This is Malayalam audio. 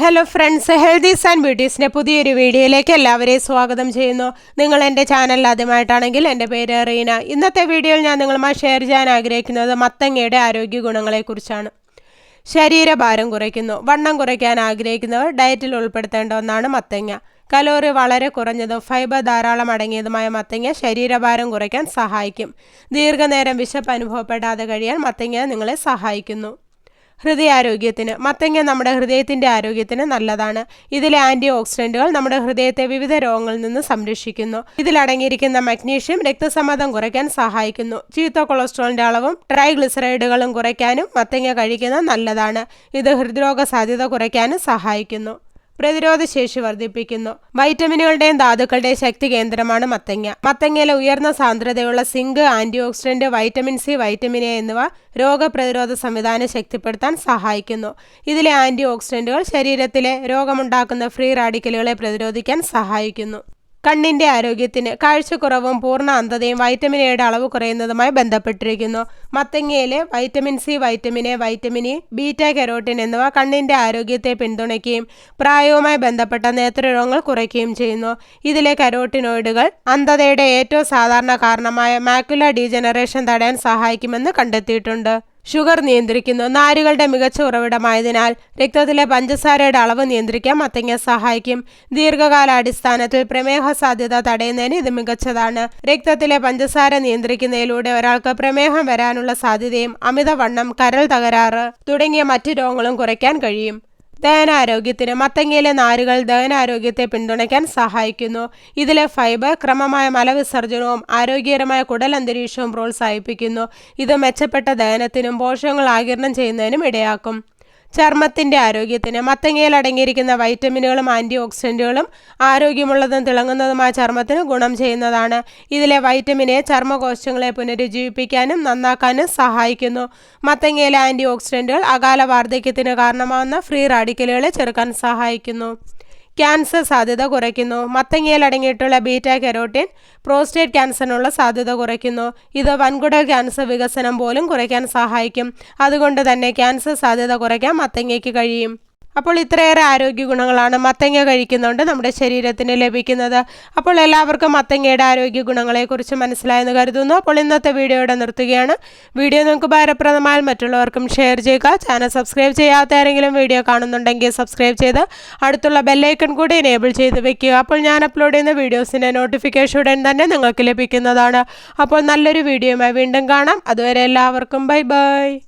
ഹലോ ഫ്രണ്ട്സ് ഹെൽത്തീസ് ആൻഡ് ബ്യൂട്ടീസിന്റെ പുതിയൊരു വീഡിയോയിലേക്ക് എല്ലാവരെയും സ്വാഗതം ചെയ്യുന്നു. നിങ്ങൾ എന്റെ ചാനൽ ആദ്യമായിട്ടാണെങ്കിൽ എന്റെ പേര് റീന. ഇന്നത്തെ വീഡിയോയിൽ ഞാൻ നിങ്ങളുമായി ഷെയർ ചെയ്യാൻ ആഗ്രഹിക്കുന്നത് മത്തങ്ങയുടെ ആരോഗ്യ ഗുണങ്ങളെക്കുറിച്ചാണ് ശരീരഭാരം കുറയ്ക്കുന്നു. വണ്ണം കുറയ്ക്കാൻ ആഗ്രഹിക്കുന്നവർ ഡയറ്റിൽ ഉൾപ്പെടുത്തേണ്ട ഒന്നാണ് മത്തങ്ങ. കലോറി വളരെ കുറഞ്ഞതും ഫൈബർ ധാരാളം അടങ്ങിയതുമായ മത്തങ്ങ ശരീരഭാരം കുറയ്ക്കാൻ സഹായിക്കും. ദീർഘനേരം വിശപ്പ് അനുഭവപ്പെടാതെ കഴിയാൻ മത്തങ്ങ നിങ്ങളെ സഹായിക്കുന്നു. ഹൃദയാരോഗ്യത്തിന് മത്തങ്ങ നമ്മുടെ ഹൃദയത്തിന്റെ ആരോഗ്യത്തിന് നല്ലതാണ്. ഇതിലെ ആന്റി ഓക്സിഡന്റുകൾ നമ്മുടെ ഹൃദയത്തെ വിവിധ രോഗങ്ങളിൽ നിന്ന് സംരക്ഷിക്കുന്നു. ഇതിലടങ്ങിയിരിക്കുന്ന മഗ്നീഷ്യം രക്തസമ്മർദ്ദം കുറയ്ക്കാൻ സഹായിക്കുന്നു. ചീത്ത കൊളസ്ട്രോളിന്റെ അളവും ട്രൈഗ്ലിസറൈഡുകളും കുറയ്ക്കാനും മത്തങ്ങ കഴിക്കുന്നത് നല്ലതാണ്. ഇത് ഹൃദ്രോഗ സാധ്യത കുറയ്ക്കാനും സഹായിക്കുന്നു. പ്രതിരോധ ശേഷി വർദ്ധിപ്പിക്കുന്നു. വൈറ്റമിനുകളുടെയും ധാതുക്കളുടെയും ശക്തി കേന്ദ്രമാണ് മത്തങ്ങ. മത്തങ്ങയിലെ ഉയർന്ന സാന്ദ്രതയുള്ള zinc antioxidant vitamin C vitamin A എന്നിവ രോഗപ്രതിരോധ സംവിധാനം ശക്തിപ്പെടുത്താൻ സഹായിക്കുന്നു. ഇതിലെ ആന്റി ഓക്സിഡന്റുകൾ ശരീരത്തിലെ രോഗമുണ്ടാക്കുന്ന ഫ്രീ റാഡിക്കലുകളെ പ്രതിരോധിക്കാൻ സഹായിക്കുന്നു. കണ്ണിന്റെ ആരോഗ്യത്തിന് കാഴ്ചക്കുറവും പൂർണ അന്ധതയും വൈറ്റമിൻ എയുടെ അളവ് കുറയുന്നതുമായി ബന്ധപ്പെട്ടിരിക്കുന്നു. മത്തങ്ങയിലെ vitamin C vitamin A vitamin E beta carotene എന്നിവ കണ്ണിന്റെ ആരോഗ്യത്തെ പിന്തുണയ്ക്കുകയും പ്രായവുമായി ബന്ധപ്പെട്ട നേത്രരോഗങ്ങൾ കുറയ്ക്കുകയും ചെയ്യുന്നു. ഇതിലെ കരോട്ടിനോയിഡുകൾ അന്ധതയുടെ ഏറ്റവും സാധാരണ കാരണമായ മാക്കുല ഡീജനറേഷൻ തടയാൻ സഹായിക്കുമെന്ന് കണ്ടെത്തിയിട്ടുണ്ട്. ഷുഗർ നിയന്ത്രിക്കുന്നു. നാരുകളുടെ മികച്ച ഉറവിടമായതിനാൽ രക്തത്തിലെ പഞ്ചസാരയുടെ അളവ് നിയന്ത്രിക്കാൻ മത്തങ്ങ സഹായിക്കും. ദീർഘകാലാടിസ്ഥാനത്തിൽ പ്രമേഹ സാധ്യത തടയുന്നതിന് ഇത് മികച്ചതാണ്. രക്തത്തിലെ പഞ്ചസാര നിയന്ത്രിക്കുന്നതിലൂടെ ഒരാൾക്ക് പ്രമേഹം വരാനുള്ള സാധ്യതയും അമിതവണ്ണം കരൾ തകരാറ് തുടങ്ങിയ മറ്റു രോഗങ്ങളും കുറയ്ക്കാൻ കഴിയും. ദഹനാരോഗ്യത്തിന് മത്തങ്ങയിലെ നാരുകൾ ദഹനാരോഗ്യത്തെ പിന്തുണയ്ക്കാൻ സഹായിക്കുന്നു. ഇതിലെ ഫൈബർ ക്രമമായ മലവിസർജനവും ആരോഗ്യകരമായ കുടൽ അന്തരീക്ഷവും പ്രോത്സാഹിപ്പിക്കുന്നു. ഇത് മെച്ചപ്പെട്ട ദഹനത്തിനും പോഷകങ്ങൾ ആകിരണം ചെയ്യുന്നതിനും ഇടയാക്കും. ചർമ്മത്തിന്റെ ആരോഗ്യത്തിന്. മത്തങ്ങയിൽ അടങ്ങിയിരിക്കുന്ന വൈറ്റമിനുകളും ആന്റി ഓക്സിഡന്റുകളും ആരോഗ്യമുള്ളതും തിളങ്ങുന്നതുമായ ചർമ്മത്തിന് ഗുണം ചെയ്യുന്നതാണ്. ഇതിലെ വൈറ്റമിനെ ചർമ്മകോശങ്ങളെ പുനരുജ്ജീവിപ്പിക്കാനും നന്നാക്കാനും സഹായിക്കുന്നു. മത്തങ്ങയിലെ ആന്റി ഓക്സിഡന്റുകൾ അകാല വാർദ്ധക്യത്തിന് കാരണമാകുന്ന ഫ്രീ റാഡിക്കലുകളെ ചെറുക്കാൻ സഹായിക്കുന്നു. ക്യാൻസർ സാധ്യത കുറയ്ക്കുന്നു. മത്തങ്ങയിൽ അടങ്ങിയിട്ടുള്ള ബീറ്റ കെരോട്ടിൻ പ്രോസ്റ്റേറ്റ് ക്യാൻസറിനുള്ള സാധ്യത കുറയ്ക്കുന്നു. ഇത് വൻകുട ക്യാൻസർ വികസനം പോലും കുറയ്ക്കാൻ സഹായിക്കും. അതുകൊണ്ട് തന്നെ ക്യാൻസർ സാധ്യത കുറയ്ക്കാൻ മത്തങ്ങയ്ക്ക് കഴിയും. അപ്പോൾ ഇത്രയേറെ ആരോഗ്യ ഗുണങ്ങളാണ് മത്തങ്ങ കഴിക്കുന്നുണ്ട് നമ്മുടെ ശരീരത്തിന് ലഭിക്കുന്നത്. അപ്പോൾ എല്ലാവർക്കും മത്തങ്ങയുടെ ആരോഗ്യ ഗുണങ്ങളെക്കുറിച്ച് മനസ്സിലായെന്ന് കരുതുന്നു. അപ്പോൾ ഇന്നത്തെ വീഡിയോയുടെ നിർത്തുകയാണ്. വീഡിയോ നിങ്ങൾക്ക് ഭാരപ്രദമായാൽ മറ്റുള്ളവർക്കും ഷെയർ ചെയ്യുക. ചാനൽ സബ്സ്ക്രൈബ് ചെയ്യാത്ത ആരെങ്കിലും വീഡിയോ കാണുന്നുണ്ടെങ്കിൽ സബ്സ്ക്രൈബ് ചെയ്ത് അടുത്തുള്ള ബെല്ലൈക്കൺ കൂടി എനേബിൾ ചെയ്ത് വെക്കുക. അപ്പോൾ ഞാൻ അപ്ലോഡ് ചെയ്യുന്ന വീഡിയോസിന്റെ നോട്ടിഫിക്കേഷൻ ഉടൻ തന്നെ നിങ്ങൾക്ക് ലഭിക്കുന്നതാണ്. അപ്പോൾ നല്ലൊരു വീഡിയോയുമായി വീണ്ടും കാണാം. അതുവരെ എല്ലാവർക്കും ബൈ ബൈ